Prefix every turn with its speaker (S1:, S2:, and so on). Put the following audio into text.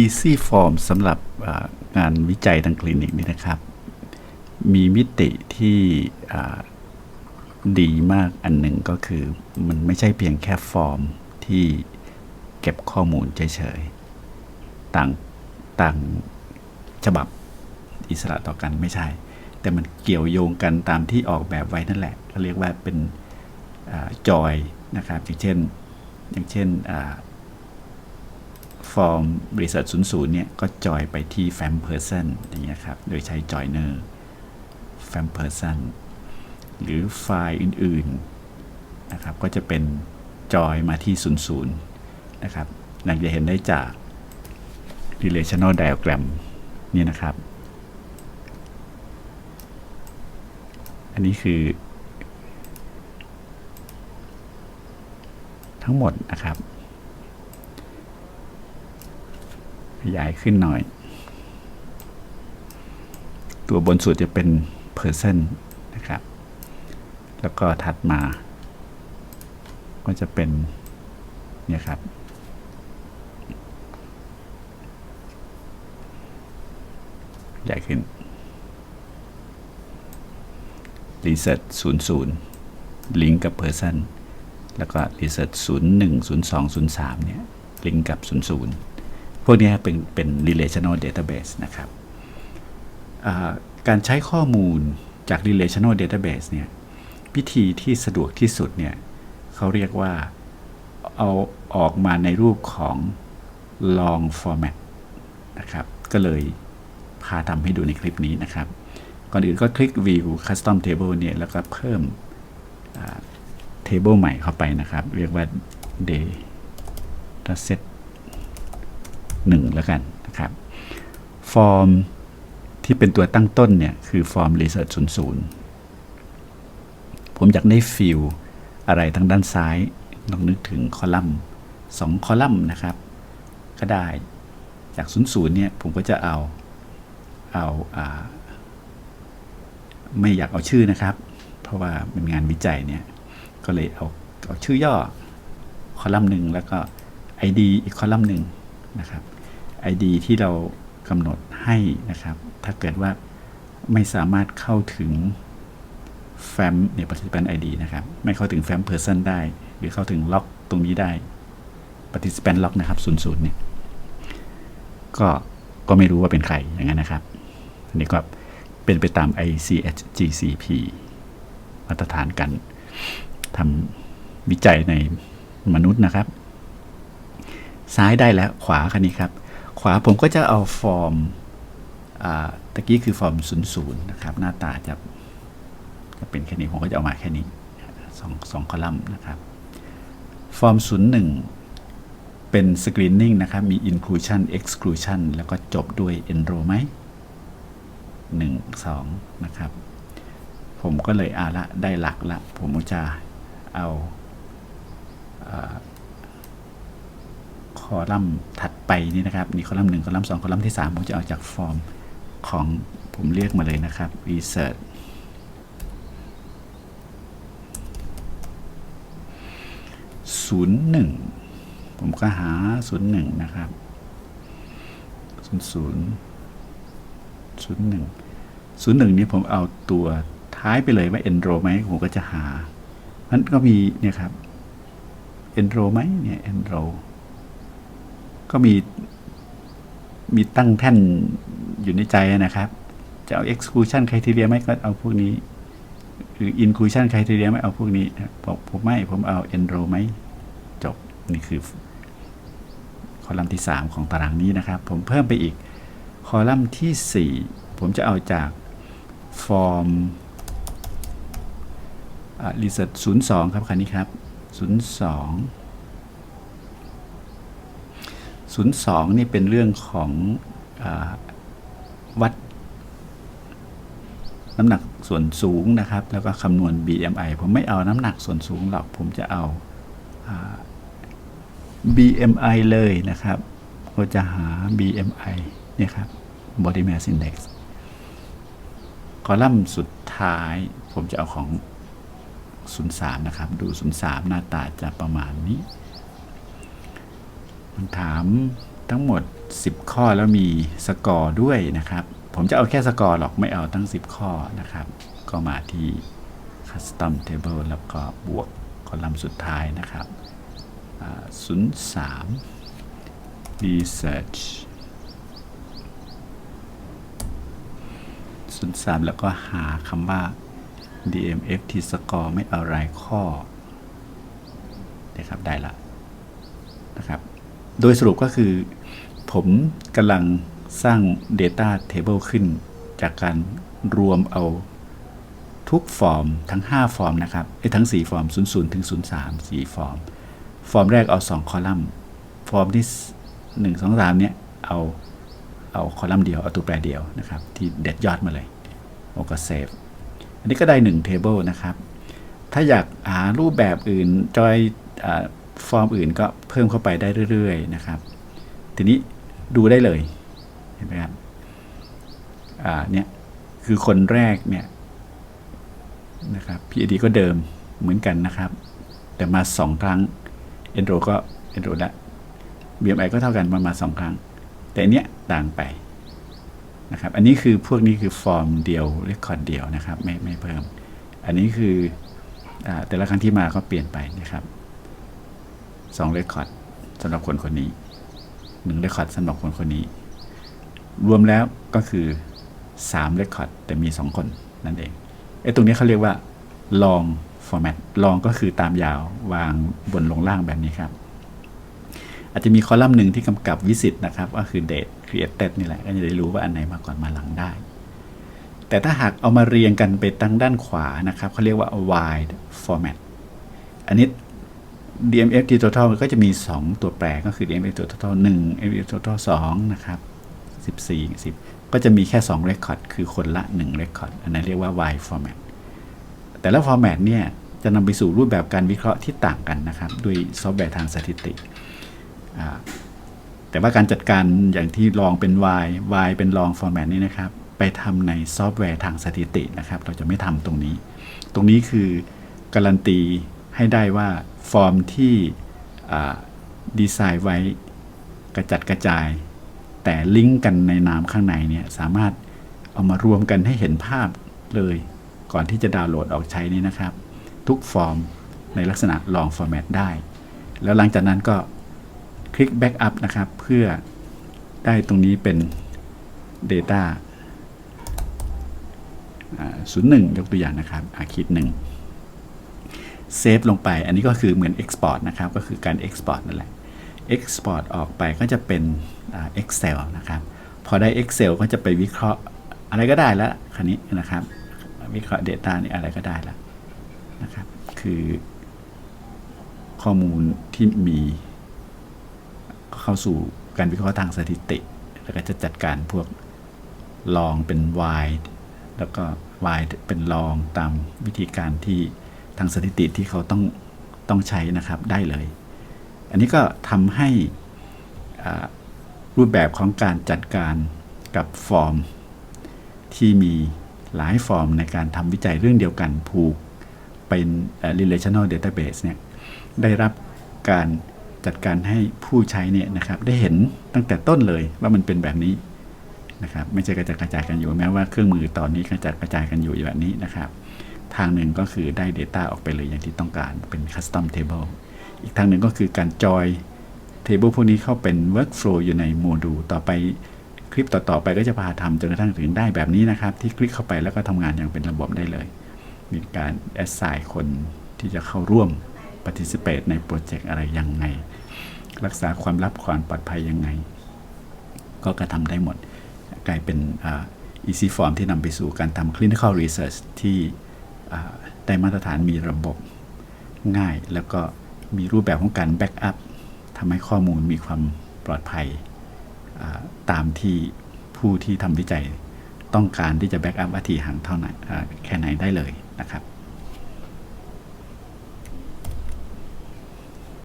S1: easy form สำหรับงานวิจัยทางคลินิกนี่นะครับ มีมิติที่ดีมากอันหนึ่งก็คือ มันไม่ใช่เพียงแค่ฟอร์มที่เก็บข้อมูลเฉยๆ ต่างต่างฉบับอิสระต่อกันไม่ใช่ แต่มันเกี่ยวโยงกันตามที่ออกแบบไว้นั่นแหละเขาเรียกว่าเป็นจอยนะครับ อย่างเช่น อย่างเช่น ฟอร์มบริษัท00เนี่ยก็จอยไปที่แฟมเพอร์เซนอย่างเงี้ยครับ โดยใช้จอยเนอร์แฟมเพอร์เซนหรือไฟล์อื่นๆนะครับ ก็จะเป็นจอยมาที่ 00 นะครับเราจะเห็นได้จาก relational diagram นี่นะครับ อันนี้คือ ทั้งหมดนะครับ ขยายขึ้นหน่อย ตัวบนสุดจะเป็น person นะครับ แล้วก็ถัดมา ก็จะเป็น เนี่ยครับ ใหญ่ขึ้น research 00 ลิงก์กับ person แล้วก็ research 01 02 03 เนี่ย ลิงก์กับ 00 วกนี้เป็นเป็น relational database นะครับการใช้ข้อมูลจาก relational database เนี่ยวิธีที่สะดวกที่สุดเนี่ยเขาเรียกว่าเอาออกมาในรูปของ long format นะครับ ก็เลยพาทำให้ดูในคลิปนี้นะครับ ก่อนอื่นก็คลิก view custom table เนี่ยแล้วก็เพิ่ม table ใหม่เข้าไปนะครับ เรียกว่า data set 1 แล้วกันนะครับ ฟอร์มที่เป็นตัวตั้งต้นเนี่ย คือฟอร์ม research 00ผมอยากได้ฟิลอะไรทางด้านซ้ายลองนึกถึงคอลัมน์2คอลัมน์นะครับ ก็ได้จาก00เนี่ยผมก็จะเอาเอาอาไม่อยากเอาชื่อนะครับ เพราะว่าเป็นงานวิจัยเนี่ย ก็เลยเอาเอาชื่อย่อคอลัมน์หนึ่งแล้วก็ ID อีกคอลัมน์หนึ่งนะครับ ID ที่เรากำหนดให้นะครับ ถ้าเกิดว่าไม่สามารถเข้าถึงแฟ้มใน participant ID นะครับ ไม่เข้าถึงแฟ้ม person ได้ หรือเข้าถึงล็อกตรงนี้ได้ participant lock นะครับ00เนี่ย ก็ก็ไม่รู้ว่าเป็นใครอย่างนั้นนะครับอันนี้ก็เป็นไปตาม ICH GCP มาตรฐานกันทำวิจัยในมนุษย์นะครับ ซ้ายได้แล้วขวาคันนี้ครับ ขวาผมก็จะเอาฟอร์มตะกี้คือฟอร์ม 00 นะครับ หน้าตาจะจะเป็นแค่นี้ ผมก็จะเอามาแค่นี้สองสองคอลัมน์นะครับ ฟอร์ม 01 เป็น screening นะครับ มี inclusion exclusion แล้วก็จบด้วย enroll ไหมหนึ่งสองนะครับ ผมก็เลยอาละได้หลักละ ผมจะเอา คอลัมน์ถัดไปนี่นะครับนี่คอลัมน์หนึ่งคอลัมน์สองคอลัมน์ที่สามผมจะเอาจากฟอร์มของผมเรียกมาเลยนะครับ research ศูนย์หนึ่งผมก็หาศูนย์หนึ่งนะครับศูนย์ศูนย์ศูนย์หนึ่งศูนย์หนึ่งนี้ผมเอาตัวท้ายไปเลยว่า enroll ไหมผมก็จะหามันก็มีเนี่ยครับ enroll ไหมเนี่ย enroll มีมีตั้งแท่นอยู่ในใจนะครับ จะเอา exclusion criteria ไหมก็เอาพวกนี้ หรือ inclusion criteria ไหมเอาพวกนี้ผมผมไม่ผมเอา enroll ไหมจบ นี่คือ คอลัมน์ที่ 3 ของตารางนี้นะครับ ผมเพิ่มไปอีก คอลัมน์ที่ 4 ผมจะเอาจากฟอร์ม research 02 ครับคันนี้ครับ 02 02นี่เป็นเรื่องของอวัดน้ำหนักส่วนสูงนะครับ แล้วก็คำนวณ BMI ผมไม่เอาน้ำหนักส่วนสูงหรอก ผมจะเอา BMI เลยนะครับก็จะหา BMI เนี่ยครับ Body Mass Index คอลัมน์สุดท้าย ผมจะเอาของ 03 นะครับ ดู 03 หน้าตาจะประมาณนี้ มันถามทั้งหมด 10 ข้อแล้วมีสกอร์ด้วยนะครับ ผมจะเอาแค่สกอร์หรอกไม่เอาตั้ง 10 ข้อนะครับ ก็มาที่ Custom Table แล้วก็บวกคอลัมน์สุดท้ายนะครับอ่า03 Research 03 แล้วก็หาคำว่า DMFT score ไม่เอารายข้อนะครับได้ละนะครับ โดยสรุปก็คือ ผมกำลังสร้าง Data Table ขึ้น จากการรวมเอาทุกฟอร์มทั้ง 5 ฟอร์มนะครับไอ้ทั้ง 4 ฟอร์ม 00 ถึง 03 4 ฟอร์ม ฟอร์มแรกเอา 2 คอลัมน์ ฟอร์มที่ 1 2 3 เนี่ย เอา เอาคอลัมน์เดียว เอาตัวแปรเดียวนะครับ ที่เด็ดยอดมาเลยโอก็เซฟ อันนี้ก็ได้1 table นะครับ ถ้าอยากหารูปแบบอื่นจอยอ ฟอร์มอื่นก็เพิ่มเข้าไปได้เรื่อยๆนะครับ ทีนี้ดูได้เลยเห็นไหมครับอ่าเนี่ยคือคนแรกเนี่ยนะครับ PID ก็เดิมเหมือนกันนะครับ แต่มา 2 ครั้ง Enro ก็ Enro ละ BMI ก็เท่ากันมามา 2 ครั้ง แต่อันเนี้ยต่างไปนะครับ อันนี้คือพวกนี้คือฟอร์มเดียวเรคคอร์ดเดียวนะครับ ไม่ไม่เพิ่ม อันนี้คืออแต่ละครั้งที่มาก็เปลี่ยนไปนะครับ สองเรคคอร์ดสำหรับคนคนนี้หนึ่งเรคคอร์ดสำหรับคนคนนี้ รวมแล้วก็คือ3เรคคอร์ดแต่มี2คนนั่นเองไอ้ตรงนี้เขาเรียกว่า long format long ก็คือตามยาววางบนลงล่างแบบนี้ครับ อาจจะมีคอลัมน์หนึ่งที่กำกับวิสิตนะครับ ก็คือ date created นี่แหละก็จะได้รู้ว่าอันไหนมาก่อนมาหลังได้ แต่ถ้าหากเอามาเรียงกันไปตั้งด้านขวานะครับเขาเรียกว่า wide format อันนี้ DMFT total ก็จะมี 2 ตัวแปรก็คือ DMFT total 1 DMFT total 2 นะครับ 14 10 ก็จะมีแค่ 2 record คือคนละ 1 record อันนั้นเรียกว่า wide format แต่ละ format เนี่ย จะนำไปสู่รูปแบบการวิเคราะห์ที่ต่างกันนะครับ ด้วยซอฟต์แวร์ทางสถิติ แต่ว่าการจัดการอย่างที่ลองเป็น Y Y เป็นลองฟอร์แมตนี้นะครับ ไปทำในซอฟต์แวร์ทางสถิตินะครับ เราจะไม่ทำตรงนี้ ตรงนี้คือการันตีให้ได้ว่า ฟอร์มที่ดีไซน์ไว้กระจัดกระจาย แต่ลิงก์กันในนามข้างในเนี่ยสามารถเอามารวมกันให้เห็นภาพเลย ก่อนที่จะดาวน์โหลดออกใช้นี่นะครับ ทุกฟอร์มในลักษณะลองฟอร์แมตได้ แล้วหลังจากนั้นก็คลิก Backup นะครับ เพื่อได้ตรงนี้เป็น Data ศูนย์หนึ่งยกตัวอย่างนะครับอาคิดหนึ่ง เซฟลงไป อันนี้ก็คือเหมือน Export นะครับ ก็คือการ Export นั่นแหละ Export ออกไปก็จะเป็นอ่า Excel นะครับ พอได้ Excel ก็จะไปวิเคราะห์อะไรก็ได้แล้วคันนี้นะครับ วิเคราะห์ Data นี่อะไรก็ได้แล้วนะครับ คือข้อมูลที่มีเข้าสู่การวิเคราะห์ทางสถิติ แล้วก็จะจัดการพวกลองเป็น Y แล้วก็ Y เป็นลองตามวิธีการที่ ทางสถิติที่เขาต้องต้องใช้นะครับได้เลย อันนี้ก็ทำให้รูปแบบของการจัดการกับฟอร์ม ที่มีหลายฟอร์มในการทำวิจัยเรื่องเดียวกันผูกเป็น relational database เนี่ยได้รับการจัดการให้ผู้ใช้เนี่ยนะครับได้เห็นตั้งแต่ต้นเลยว่ามันเป็นแบบนี้นะครับไม่ใช่กระจัดกระจายกันอยู่แม้ว่าเครื่องมือตอนนี้กระจัดกระจายกันอยู่แบบนี้นะครับ ทางหนึ่งก็คือได้ Data ออกไปเลยอย่างที่ต้องการเป็น Custom Table อีกทางหนึ่งก็คือการจอย Table พวกนี้เข้าเป็น Workflow อยู่ในโมดูลต่อไปคลิปต่อ ๆ ไปก็จะพาทำจนกระทั่งถึงได้แบบนี้นะครับ ที่คลิกเข้าไปแล้วก็ทำงานอย่างเป็นระบบได้เลย มีการ assign คนที่จะเข้าร่วม participate ในโปรเจกต์อะไรยังไง รักษาความลับความปลอดภัยยังไง ก็กระทำได้หมด กลายเป็นอ่า easy form ที่นำไปสู่การทำ clinical research ที่ ได้มาตรฐานมีระบบง่าย แล้วก็มีรูปแบบของการแบ็กอัพทำให้ข้อมูลมีความปลอดภัยตามที่ผู้ที่ทำวิจัยต้องการที่จะ backup ว่าทีห่างเท่าไหร่แค่ไหนได้เลยนะครับ